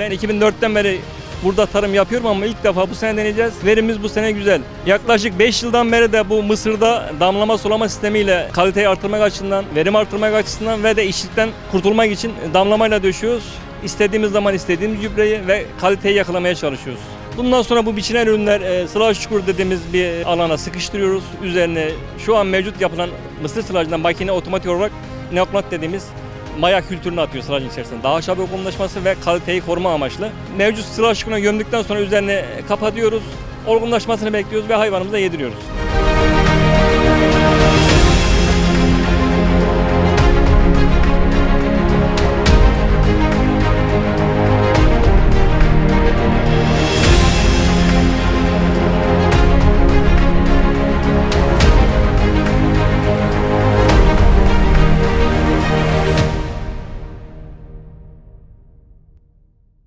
2004'ten beri burada tarım yapıyorum ama ilk defa bu sene deneyeceğiz. Verimimiz bu sene güzel. Yaklaşık 5 yıldan beri de bu Mısır'da damlama sulama sistemiyle kaliteyi artırmak açısından, verim artırmak açısından ve de işçilikten kurtulmak için damlamayla döşüyoruz. İstediğimiz zaman istediğimiz gübreyi ve kaliteyi yakalamaya çalışıyoruz. Bundan sonra bu biçilen ürünler e, sılaç çukur dediğimiz bir alana sıkıştırıyoruz. Üzerine şu an mevcut yapılan mısır sılacından makine otomatik olarak neoklat dediğimiz maya kültürünü atıyor sılacın içerisine. Daha çabuk olgunlaşması ve kaliteyi koruma amaçlı. Mevcut sılaç çukuruna gömdükten sonra üzerine kapatıyoruz. Olgunlaşmasını bekliyoruz ve hayvanımıza yediriyoruz.